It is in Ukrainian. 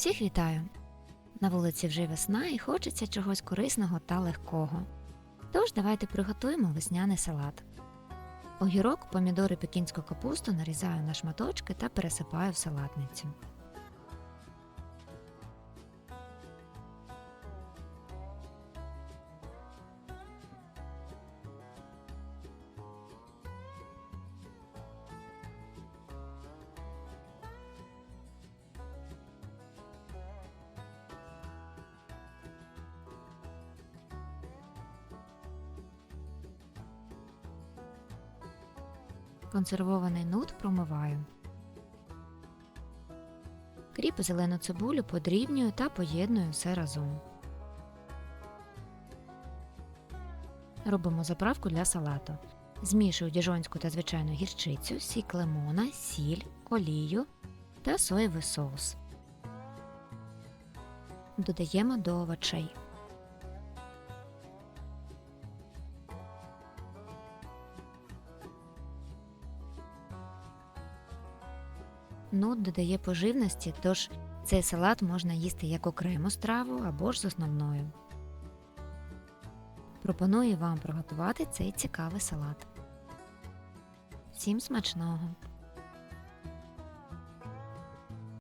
Всіх вітаю! На вулиці вже весна і хочеться чогось корисного та легкого. Тож давайте приготуємо весняний салат. Огірок, помідори, пекінську капусту нарізаю на шматочки та пересипаю в салатницю. Консервований нут промиваю. Кріп зелену цибулю подрібнюю та поєдную все разом. Робимо заправку для салату. Змішую діжонську та звичайну гірчицю, сік лимона, сіль, олію та соєвий соус. Додаємо до овочей. Нут додає поживності, тож цей салат можна їсти як окрему страву або ж з основною. Пропоную вам приготувати цей цікавий салат. Всім смачного!